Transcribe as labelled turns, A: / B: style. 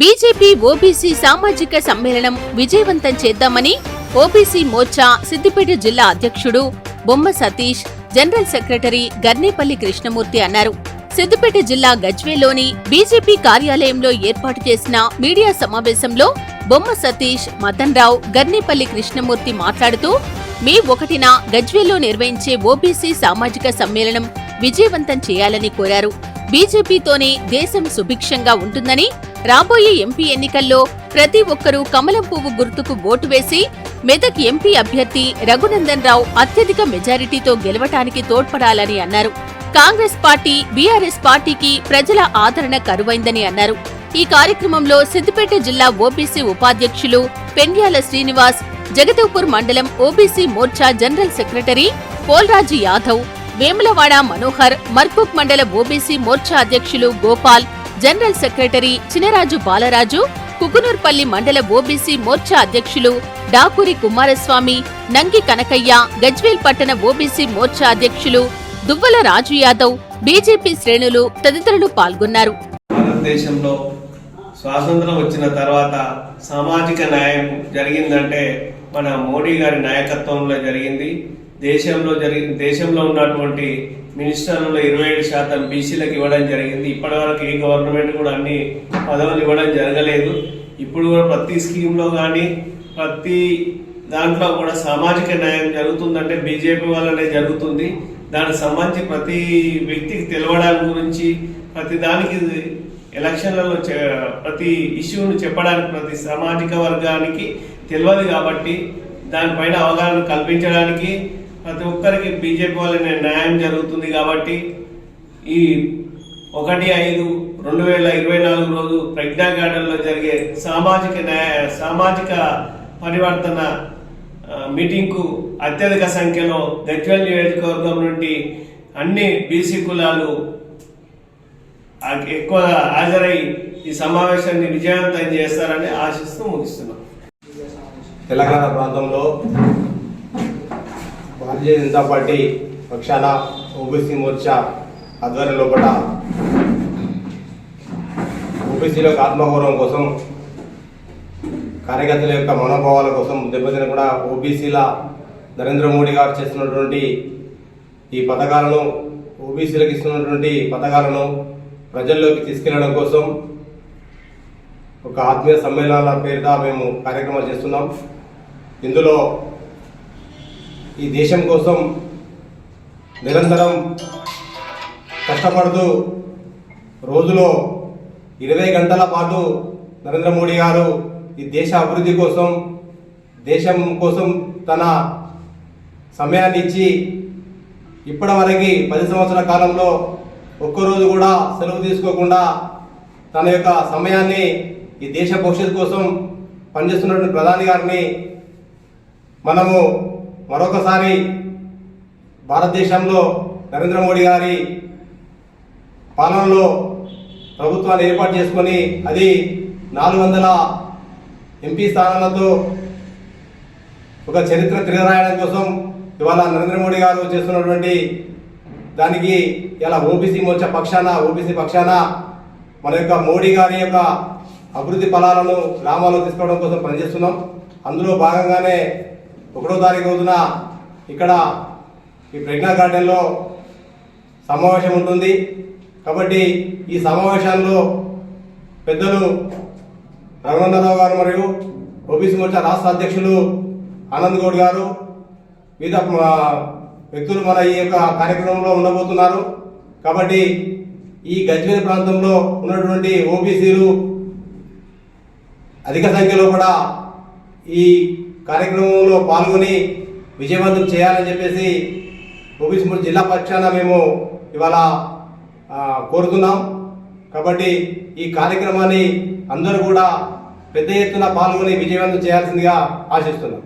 A: BJP OBC సామాజిక సమ్మేళనం విజయవంతం చేద్దామని ఓబీసీ మోర్చా సిద్దిపేట జిల్లా అధ్యక్షుడు బొమ్మ సతీష్ జనరల్ సెక్రటరీ గర్నేపల్లి కృష్ణమూర్తి అన్నారు. సిద్దిపేట జిల్లా గజ్వేలోని బీజేపీ కార్యాలయంలో ఏర్పాటు చేసిన మీడియా సమావేశంలో బొమ్మ సతీష్ మదన్ రావు గర్నేపల్లి కృష్ణమూర్తి మాట్లాడుతూ మే ఒకటిన గజ్వేల్లో నిర్వహించే ఓబీసీ సామాజిక సమ్మేళనం విజయవంతం చేయాలని కోరారు. బీజేపీతోనే దేశం సుభిక్షంగా ఉంటుందని రాబోయే ఎంపీ ఎన్నికల్లో ప్రతి ఒక్కరూ కమలం పువ్వు గుర్తుకు ఓటు వేసి మెదక్ ఎంపీ అభ్యర్థి రఘునందన్ రావు అత్యధిక మెజారిటీతో గెలవటానికి తోడ్పడాలని అన్నారు. కాంగ్రెస్ పార్టీ బీఆర్ఎస్ పార్టీకి ప్రజల ఆదరణ కరువైందని అన్నారు. ఈ కార్యక్రమంలో సిద్దిపేట జిల్లా ఓబీసీ ఉపాధ్యక్షులు పెండ్యాల శ్రీనివాస్ జగదేవ్పూర్ మండలం OBC Morcha general secretary Polraju Yadav Vemulawada Manohar Markook మండల ఓబీసీ మోర్చా అధ్యక్షులు గోపాల్ జనరల్ సెక్రటరీ చినరాజు బాలరాజు కుకునూర్పల్లి మండల ఓబీసీ మోర్చా అధ్యక్షులు డాకూరి కుమారస్వామి నంగి కనకయ్య గజ్వేల్ పట్టణ ఓబీసీ మోర్చా అధ్యక్షులు దువ్వల రాజు యాదవ్ బీజేపీ శ్రేణులు తదితరులు పాల్గొన్నారు.
B: భారతదేశంలో స్వాతంత్రం వచ్చిన తర్వాత సామాజిక న్యాయం జరిగిందంటే మన మోడీ గారి నాయకత్వంలో జరిగింది. దేశంలో జరిగి దేశంలో ఉన్నటువంటి మినిస్టర్లలో ఇరవై ఏడు శాతం బీసీలకు ఇవ్వడం జరిగింది. ఇప్పటివరకు ఏ గవర్నమెంట్ కూడా అన్ని పదవులు ఇవ్వడం జరగలేదు. ఇప్పుడు కూడా ప్రతి స్కీమ్లో కానీ ప్రతి దాంట్లో కూడా సామాజిక న్యాయం జరుగుతుందంటే బీజేపీ వల్లనే జరుగుతుంది. దానికి సంబంధించి ప్రతి వ్యక్తికి తెలవడానికి గురించి ప్రతి దానికి ఎలక్షన్లలో ప్రతి ఇష్యూను చెప్పడానికి ప్రతి సామాజిక వర్గానికి తెలియదు కాబట్టి దానిపైన అవగాహన కల్పించడానికి ప్రతి ఒక్కరికి బీజేపీ వల్లనే న్యాయం జరుగుతుంది కాబట్టి ఈ ఒకటి ఐదు రెండు వేల ఇరవై నాలుగు రోజు ప్రజ్ఞా గార్డెన్లో జరిగే సామాజిక న్యాయ సామాజిక పరివర్తన మీటింగ్కు అత్యధిక సంఖ్యలో గజ్వెల్ నియోజకవర్గం నుండి అన్ని బీసీ కులాలు ఎక్కువ హాజరై ఈ సమావేశాన్ని విజయవంతం చేస్తారని ఆశిస్తూ ముగిస్తున్నాం.
C: తెలంగాణ ప్రాంతంలో భారతీయ జనతా పార్టీ పక్షాన ఓబీసీ మోర్చా ఆధ్వర్యం లోపల ఓబీసీలకు ఆత్మగౌరవం కోసం కార్యకర్తల యొక్క మనోభావాల కోసం దెబ్బతిన కూడా ఓబీసీల నరేంద్ర మోడీ గారు చేస్తున్నటువంటి ఈ పథకాలను ఓబీసీలకు ఇస్తున్నటువంటి పథకాలను ప్రజల్లోకి తీసుకెళ్ళడం కోసం ఒక ఆత్మీయ సమ్మేళనాల పేరిట మేము కార్యక్రమాలు చేస్తున్నాం. ఇందులో ఈ దేశం కోసం నిరంతరం కష్టపడుతూ రోజులో ఇరవై గంటల పాటు నరేంద్ర మోడీ గారు ఈ దేశ అభివృద్ధి కోసం దేశం కోసం తన సమయాన్ని ఇచ్చి ఇప్పటివరకు పది సంవత్సరాల కాలంలో ఒక్కరోజు కూడా సెలవు తీసుకోకుండా తన యొక్క సమయాన్ని ఈ దేశ భవిష్యత్తు కోసం పనిచేస్తున్నటువంటి ప్రధాని గారిని మనము మరొకసారి భారతదేశంలో నరేంద్ర మోడీ గారి పాలనలో ప్రభుత్వాన్ని ఏర్పాటు చేసుకొని అది నాలుగు వందల ఎంపీ స్థానాలతో ఒక చరిత్ర తిరగరాయడం కోసం ఇవాళ నరేంద్ర మోడీ గారు చేస్తున్నటువంటి దానికి ఇలా ఓబీసీ మోర్చా పక్షాన ఓబీసీ పక్షాన మన యొక్క మోడీ గారి యొక్క అభివృద్ధి ఫలాలను గ్రామాల్లో తీసుకోవడం కోసం పనిచేస్తున్నాం. అందులో భాగంగానే ఒకటో తారీఖు రోజున ఇక్కడ ఈ ప్రజ్ఞా గార్డెన్లో సమావేశం ఉంటుంది. కాబట్టి ఈ సమావేశాల్లో పెద్దలు రఘునందరావు గారు మరియు ఓబీసీ మోర్చా రాష్ట్ర అధ్యక్షులు ఆనంద్ గౌడ్ గారు వివిధ వ్యక్తులు మన ఈ యొక్క కార్యక్రమంలో ఉండబోతున్నారు. కాబట్టి ఈ గజ్వేల్ ప్రాంతంలో ఉన్నటువంటి ఓబీసీలు అధిక సంఖ్యలో కూడా ఈ కార్యక్రమంలో పాల్గొని విజయవంతం చేయాలని చెప్పేసి ఓబీసీ మూడు జిల్లా పక్షాన మేము ఇవాళ కోరుతున్నాం. కాబట్టి ఈ కార్యక్రమాన్ని అందరూ కూడా పెద్ద ఎత్తున పాల్గొని విజయవంతం చేయాల్సిందిగా ఆశిస్తున్నాం.